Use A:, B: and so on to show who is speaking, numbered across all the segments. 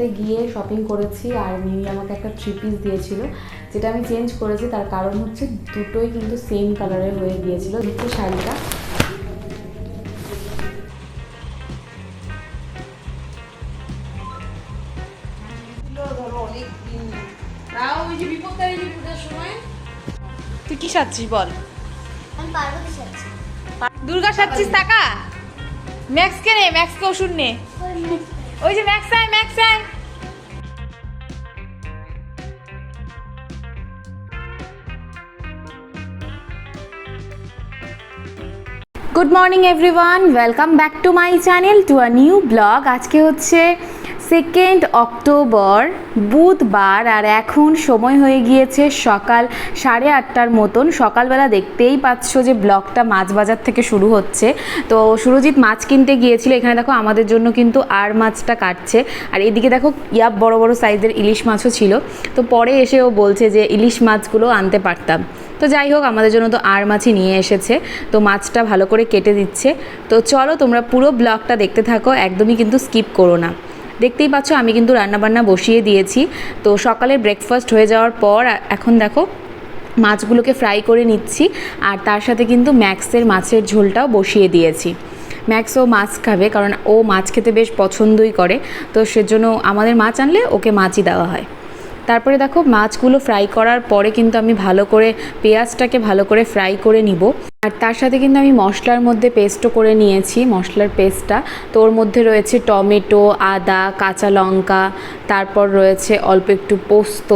A: সাথে গিয়ে শপিং করেছি আর মিমি আমাকে একটা থ্রি পিস দিয়েছিল যেটা আমি চেঞ্জ করেছি তার কারণ হচ্ছে দুটোই কিন্তু সেম কালারের হয়ে গিয়েছিল দুটো শাড়িটা।
B: তুই কি সাজছিস বল? দুর্গা সাজছিস টাকা ম্যাক্স কে নে ম্যাক্স কে ওষুধ নে। ওই যে ম্যাক্স আয় ম্যাক্স আয়
A: good morning everyone welcome back to my channel to a new blog আজকে হচ্ছে সেকেন্ড অক্টোবর, বুধবার, আর এখন সময় হয়ে গিয়েছে সকাল সাড়ে আটটার মতন। সকালবেলা দেখতেই পাচ্ছ যে ব্লগটা মাছ বাজার থেকে শুরু হচ্ছে। তো সুরজিৎ মাছ কিনতে গিয়েছিল। এখানে দেখো আমাদের জন্য কিন্তু আর মাছটা কাটছে। আর এদিকে দেখো ইয়াব বড় বড় সাইজের ইলিশ মাছও ছিল। তো পরে এসে ও বলছে যে ইলিশ মাছগুলো আনতে পারতাম। তো যাই হোক, আমাদের জন্য তো আর মাছই নিয়ে এসেছে। তো মাছটা ভালো করে কেটে দিচ্ছে। তো চলো তোমরা পুরো ব্লগটা দেখতে থাকো। একদমই কিন্তু স্কিপ করো না। দেখতেই পাচ্ছ, আমি কিন্তু রান্নাবান্না বসিয়ে দিয়েছি। তো সকালে ব্রেকফাস্ট হয়ে যাওয়ার পর এখন দেখো, মাছগুলোকে ফ্রাই করে নিচ্ছি, আর তার সাথে কিন্তু ম্যাক্সের মাছের ঝোলটাও বসিয়ে দিয়েছি। ম্যাক্স ও মাছ খাবে, কারণ ও মাছ খেতে বেশ পছন্দই করে, তো সেজন্য আমাদের মাছ আনলে ওকে মাছই দেওয়া হয়। তারপরে দেখো, মাছগুলো ফ্রাই করার পরে কিন্তু আমি ভালো করে, পেঁয়াজটাকে ভালো করে ফ্রাই করে নিব। আর তার সাথে কিন্তু আমি মশলার মধ্যে পেস্টও করে নিয়েছি, মশলার পেস্টটা তো ওর মধ্যে রয়েছে টমেটো, আদা, কাঁচা লঙ্কা, তারপর রয়েছে অল্প একটু পোস্ত।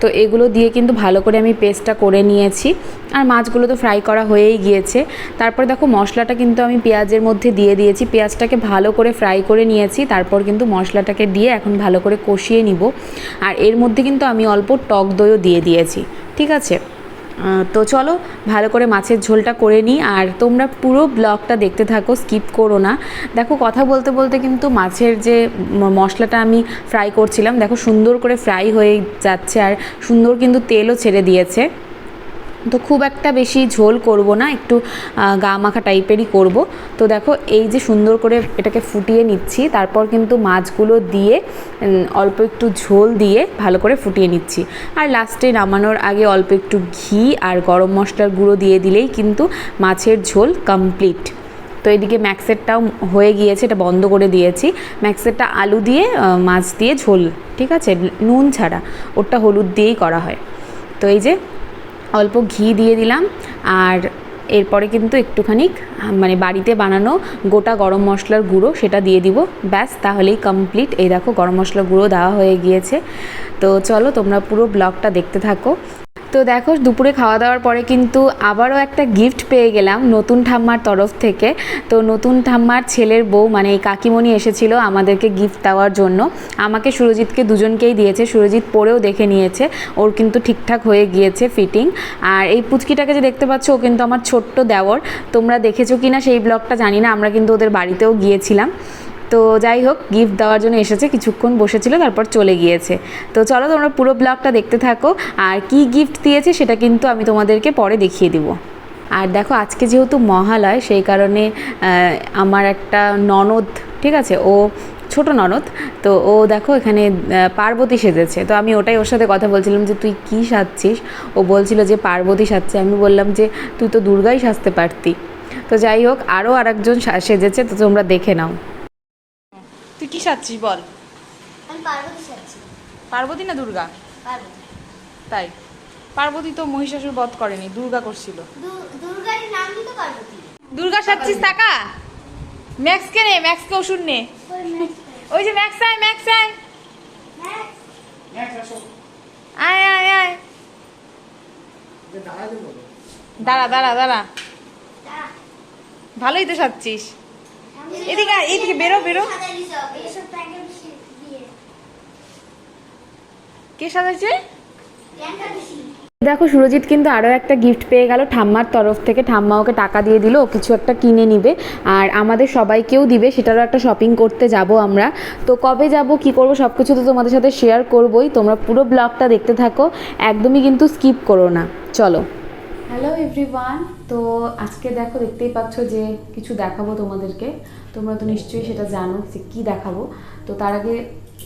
A: তো এগুলো দিয়ে কিন্তু ভালো করে আমি পেস্টটা করে নিয়েছি। আর মাছগুলো তো ফ্রাই করা হয়েই গিয়েছে। তারপর দেখো মশলাটা কিন্তু আমি পেঁয়াজের মধ্যে দিয়ে দিয়েছি। পেঁয়াজটাকে ভালো করে ফ্রাই করে নিয়েছি। তারপর কিন্তু মশলাটাকে দিয়ে এখন ভালো করে কষিয়ে নিব। আর এর মধ্যে কিন্তু আমি অল্প টক দইও দিয়ে দিয়েছি। ঠিক আছে? তো চলো, ভালো করে মাছের ঝোলটা করে নিই। আর তোমরা পুরো ব্লগটা দেখতে থাকো, স্কিপ করো না। দেখো, কথা বলতে বলতে কিন্তু মাছের যে মশলাটা আমি ফ্রাই করছিলাম, দেখো সুন্দর করে ফ্রাই হয়ে যাচ্ছে আর সুন্দর কিন্তু তেলও ছেড়ে দিয়েছে। তো খুব একটা বেশি ঝোল করব না, একটু গা মাখা টাইপেরই করব। তো দেখো, এই যে সুন্দর করে এটাকে ফুটিয়ে নিচ্ছি, তারপর কিন্তু মাছগুলো দিয়ে অল্প একটু ঝোল দিয়ে ভালো করে ফুটিয়ে নিচ্ছি। আর লাস্টে নামানোর আগে অল্প একটু ঘি আর গরম মশলার গুঁড়ো দিয়ে দিলেই কিন্তু মাছের ঝোল কমপ্লিট। তো এদিকে ম্যাক্সেরটাও হয়ে গিয়েছে, এটা বন্ধ করে দিয়েছি। ম্যাক্সেরটা আলু দিয়ে মাছ দিয়ে ঝোল, ঠিক আছে? নুন ছাড়া ওটা হলুদ দিয়েই করা হয়। তো এই যে অল্প ঘি দিয়ে দিলাম। আর এরপরে কিন্তু একটুখানি মানে বাড়িতে বানানো গোটা গরম মশলার গুঁড়ো সেটা দিয়ে দিব। ব্যাস, তাহলেই কমপ্লিট এই দেখো, গরম মশলার গুঁড়ো দেওয়া হয়ে গিয়েছে। তো চলো, তোমরা পুরো ব্লগটা দেখতে থাকো। তো দেখো, দুপুরে খাওয়া দাওয়ার পরে কিন্তু আবারও একটা গিফট পেয়ে গেলাম নতুন ঠাম্মার তরফ থেকে। তো নতুন ঠাম্মার ছেলের বউ মানে এই কাকিমণি এসেছিল আমাদেরকে গিফট দেওয়ার জন্য। আমাকে সুরজিৎকে দুজনকেই দিয়েছে, সুরজিৎ পরেও দেখে নিয়েছে। ওর কিন্তু ঠিকঠাক হয়ে গিয়েছে ফিটিং আর এই পুচকিটাকে যে দেখতে পাচ্ছ, ও কিন্তু আমার ছোট্ট দেওর। তোমরা দেখেছ কি না সেই ব্লগটা জানি না, আমরা কিন্তু ওদের বাড়িতেও গিয়েছিলাম। তো যাই হোক গিফট দেওয়ার জন্য এসেছে, কিছুক্ষণ বসেছিল, তারপর চলে গিয়েছে। তো চলো তোমরা পুরো ব্লগটা দেখতে থাকো, আর কি গিফট দিয়েছে সেটা কিন্তু আমি তোমাদেরকে পরে দেখিয়ে দিব। আর দেখো, আজকে যেহেতু মহালয়, সেই কারণে আমার একটা ননদ, ঠিক আছে? ও ছোট ননদ, তো ও দেখো এখানে পার্বতী সেজেছে। তো আমি ওটাই ওর সাথে কথা বলছিলাম যে, তুই কি সাজছিস? ও বলছিল যে, পার্বতী সাজছে। আমি বললাম যে, তুই তো দুর্গাই সাজতে পারতি। তো যাই হোক আরও আরেকজন সেজেছে, তো তোমরা দেখে নাও।
B: কি সাজছিস বল?
C: আমি পার্বতী সাজছি।
B: পার্বতী না দুর্গা?
C: পার্বতী।
B: তাই। পার্বতী তো মহিষাসুর বধ করেনি দুর্গা করছিল।
C: দুর্গার নামই তো পার্বতী।
B: দুর্গা সাজছিস টাকা? ম্যাক্স কে নে? ম্যাক্স কে ওষুধ নে? ওই যে ম্যাক্স আয় ম্যাক্স আয়। আয় আয় আয়। দাঁড়া দাঁড়া। দাঁড়া। ভালোই তো সাজছিস। এদিকে আয়, এইদিকে বেরো, বেরো। কে সাজাইছে?
A: দেখো সুরজিৎ কিন্তু আরও একটা গিফট পেয়ে গেল ঠাম্মার তরফ থেকে। ঠাম্মা ওকে টাকা দিয়ে দিল কিছু একটা কিনে নিবে। আর আমাদের সবাইকেও দিবে সেটারও একটা শপিং করতে যাব আমরা। তো কবে যাব কি করব সব কিছু তো তোমাদের সাথে শেয়ার করবই। তোমরা পুরো ব্লগটা দেখতে থাকো একদমই কিন্তু স্কিপ করো না। চলো। হ্যালো এভরিওয়ান তো আজকে দেখো, দেখতেই পাচ্ছ যে কিছু দেখাবো তোমাদেরকে। তোমরা তো নিশ্চয়ই সেটা জানো যে কী দেখাবো। তো তার আগে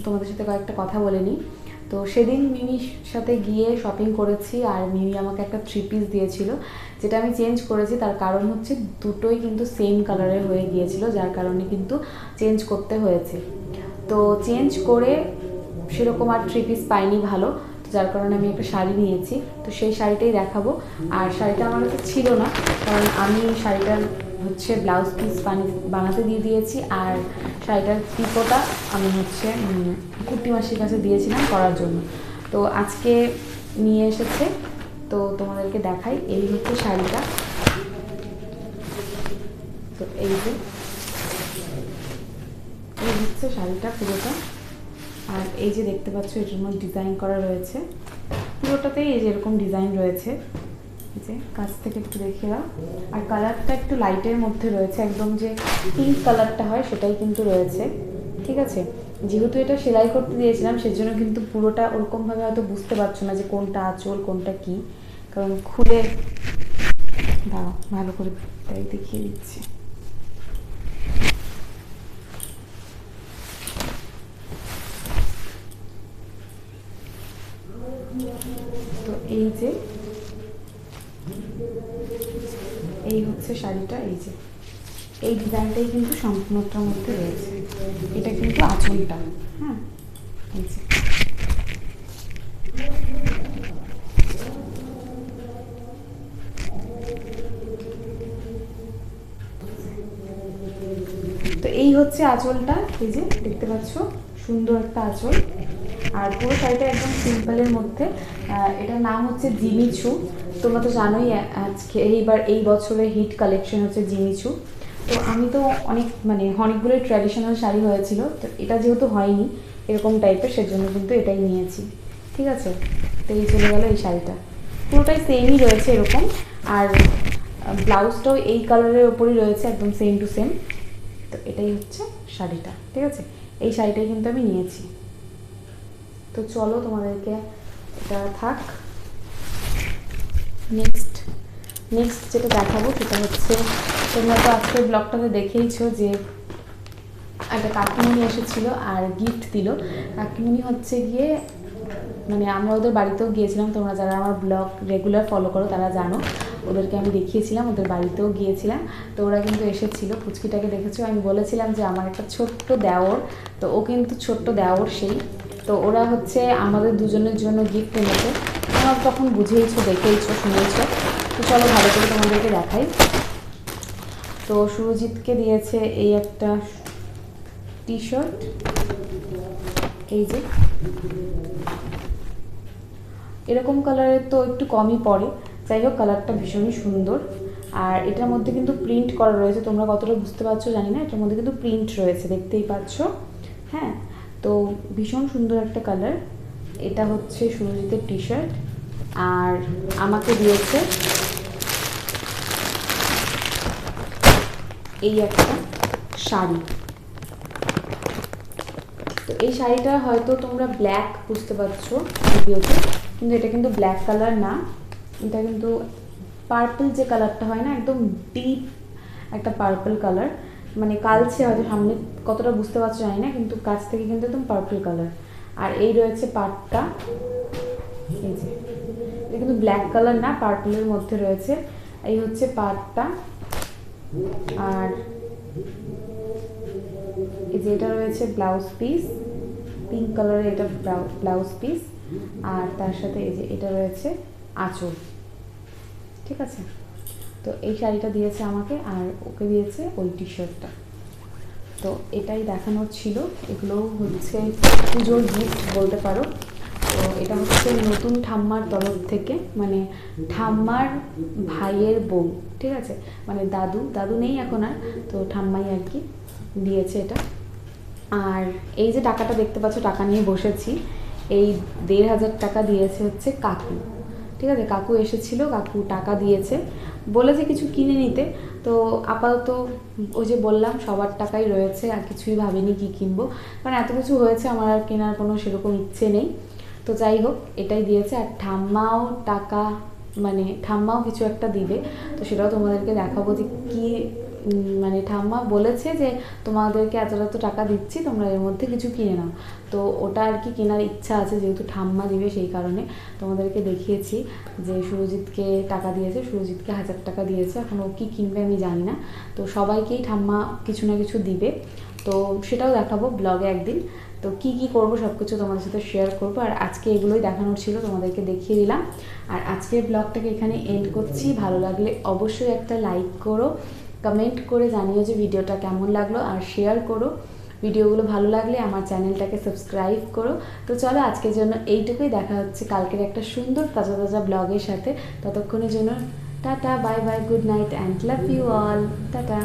A: তোমাদের সাথে কয়েকটা কথা বলে নিই। তো সেদিন মিমির সাথে গিয়ে শপিং করেছি আর মিমি আমাকে একটা থ্রি পিস দিয়েছিল, যেটা আমি চেঞ্জ করেছি। তার কারণ হচ্ছে দুটোই কিন্তু সেম কালারের হয়ে গিয়েছিল, যার কারণে কিন্তু চেঞ্জ করতে হয়েছে। তো চেঞ্জ করে সেরকম আর থ্রি পিস পাইনি ভালো। যার কারণে আমি একটা শাড়ি নিয়েছি। তো সেই শাড়িটাই দেখাবো। আর শাড়িটা আমার কাছে ছিল না কারণ আমি শাড়িটার হচ্ছে ব্লাউজ পিস বানাতে দিয়ে দিয়েছি। আর শাড়িটার পিকোটা আমি হচ্ছে উম, কুর্তি মাসির কাছে দিয়েছিলাম করার জন্য। তো আজকে নিয়ে এসেছে। তো তোমাদেরকে দেখাই। এই হচ্ছে শাড়িটা। তো এই যে এই হচ্ছে শাড়িটা পুরোটা। আর এই যে দেখতে পাচ্ছ, এটার মধ্যে ডিজাইন করা রয়েছে। পুরোটাতেই এই যে এরকম ডিজাইন রয়েছে। যে কাছ থেকে একটু দেখে দাও আর কালারটা একটু লাইটের মধ্যে রয়েছে। একদম যে পিঙ্ক কালারটা হয়, সেটাই কিন্তু রয়েছে। ঠিক আছে? যেহেতু এটা সেলাই করতে দিয়েছিলাম, সেজন্য কিন্তু পুরোটা ওরকমভাবে হয়তো বুঝতে পারছ না যে কোনটা আঁচল, কোনটা কি। কারণ খুলে দাও ভালো করে তাই দেখিয়ে দিচ্ছি তো এই এই হচ্ছে শাড়িটা, এই যে। এই ডিজাইনটাই কিন্তু সম্পূর্ণটার মধ্যে রয়েছে। এটা কিন্তু আঁচলটা হ্যাঁ? এই যে। তো এই হচ্ছে আঁচলটা, এই যে, দেখতে পাচ্ছ? সুন্দর একটা আঁচল। আর পুরো শাড়িটা একদম সিম্পলের মধ্যে। এটার নাম হচ্ছে জিমিচু তোমরা তো জানোই আজকে এইবার এই বছরের হিট কালেকশন হচ্ছে জিমিচু তো আমি তো অনেক মানে অনেকগুলো ট্র্যাডিশনাল শাড়ি হয়েছিল, তো এটা যেহেতু হয়নি, এরকম টাইপের সেজন্য কিন্তু এটাই নিয়েছি। ঠিক আছে? তো এই চলে গেল এই শাড়িটা। পুরোটাই সেমই রয়েছে এরকম, আর ব্লাউজটাও এই কালারের ওপরই রয়েছে, একদম সেম টু সেম তো এটাই হচ্ছে শাড়িটা। ঠিক আছে? এই শাড়িটাই কিন্তু আমি নিয়েছি। তো চলো তোমাদেরকে থাক। নেক্সট নেক্সট যেটা দেখাবো সেটা হচ্ছে, তোমরা তো আজকের ব্লগটাতে দেখেইছো যে একটা কাকিমণি এসেছিল আর গিফট দিল। কাকিমণি হচ্ছে গিয়ে মানে আমরা ওদের বাড়িতেও গিয়েছিলাম, তোমরা যারা আমার ব্লগ রেগুলার ফলো করো তারা জানো। ওদেরকে আমি দেখিয়েছিলাম, ওদের বাড়িতেও গিয়েছিলাম। তো ওরা কিন্তু এসেছিল, পুচকিটাকে দেখেছ? আমি বলেছিলাম যে আমার একটা ছোট্ট দেওর, তো ও কিন্তু ছোট্ট দেওর সেই। তো ওরা হচ্ছে আমাদের দুজনের জন্য গিফট এনেছে। তোমরা তখন বুঝেইছো, দেখেইছো, শুনেইছো। তো চলো ভালো করে তোমাদেরকে দেখাই। তো সুরজিৎকে দিয়েছে এই একটা টি শার্ট এই যে। এরকম কালারের তো একটু কমই পড়ে। যাই হোক কালারটা ভীষণই সুন্দর। আর এটার মধ্যে কিন্তু প্রিন্ট করা রয়েছে। তোমরা কতটা বুঝতে পারছ জানি না। এটার মধ্যে কিন্তু প্রিন্ট রয়েছে, দেখতেই পাচ্ছ। হ্যাঁ তো ভীষণ সুন্দর একটা কালার এটা হচ্ছে সুরজিতের টি শার্ট আর আমাকে দিয়েছে এই একটা শাড়ি। তো এই শাড়িটা হয়তো তোমরা ব্ল্যাক বুঝতে পারছ ভিডিওতে, কিন্তু এটা কিন্তু ব্ল্যাক কালার না। এটা কিন্তু পার্পল যে কালারটা হয় না, একদম ডিপ একটা পার্পল কালার মানে কালছে হয়তো সামনে কতটা বুঝতে পারছ জানি না, কিন্তু কাছ থেকে কিন্তু একদম পার্পল কালার আর এই রয়েছে পাটটা। এই যে। এটা কিন্তু ব্ল্যাক কালার না পার্পলের মধ্যে রয়েছে। এই হচ্ছে পাটটা। আর এই যে এটা রয়েছে ব্লাউজ পিস পিঙ্ক কালারের এটা ব্লাউজ পিস আর তার সাথে এই যে এটা রয়েছে আঁচল। ঠিক আছে? তো এই শাড়িটা দিয়েছে আমাকে আর ওকে দিয়েছে ওই টি শার্টটা তো এটাই দেখানোর ছিল। এগুলো হচ্ছে পুজোর গিফট বলতে পারো। তো এটা হচ্ছে নতুন ঠাম্মার তরফ থেকে। মানে ঠাম্মার ভাইয়ের বউ ঠিক আছে? মানে দাদু দাদু নেই এখন আর, তো ঠাম্মাই আর কি দিয়েছে এটা। আর এই যে টাকাটা দেখতে পাচ্ছ, টাকা নিয়ে বসেছি, এই দেড় হাজার টাকা দিয়েছে হচ্ছে কাকু। ঠিক আছে? কাকু এসেছিল, কাকু টাকা দিয়েছে। বলেছে কিছু কিনে নিতে। তো আপাতত ওই যে বললাম, সবার টাকাই রয়েছে, আর কিছুই ভাবিনি কি কিনবো। কারণ এত কিছু হয়েছে, আমার আর কেনার কোনো সেরকম ইচ্ছে নেই। তো যাই হোক, এটাই দিয়েছে। আর ঠাম্মাও টাকা মানে ঠাম্মাও কিছু একটা দিবে। তো সেটাও তোমাদেরকে দেখাবো যে কী মানে ঠাম্মা বলেছে যে, তোমাদেরকে এত এত টাকা দিচ্ছি, তোমরা এর মধ্যে কিছু কিনে নাও। তো ওটা আর কি কেনার ইচ্ছা আছে, যেহেতু ঠাম্মা দিবে সেই কারণে। তোমাদেরকে দেখিয়েছি যে সুরজিৎকে টাকা দিয়েছে, সুরজিৎকে হাজার টাকা দিয়েছে। এখন ও কী কিনবে আমি জানি না। তো সবাইকেই ঠাম্মা কিছু না কিছু দিবে। তো সেটাও দেখাবো ব্লগে একদিন। তো কি কি করব সব কিছু তোমাদের সাথে শেয়ার করব। আর আজকে এগুলোই দেখানোর ছিল, তোমাদেরকে দেখিয়ে দিলাম। আর আজকের ব্লগটাকে এখানে এন্ড করছি। ভালো লাগলে অবশ্যই একটা লাইক করো। কমেন্ট করে জানিও যে ভিডিওটা কেমন লাগল আর শেয়ার করো। ভিডিওগুলো ভালো লাগলে আমার চ্যানেলটাকে সাবস্ক্রাইব করো। তো চলো আজকের জন্য এইটুকুই। দেখা হচ্ছে কালকের একটা সুন্দর তাজা তাজা ব্লগের সাথে। ততক্ষণের জন্য tata bye bye good night and love you all tata.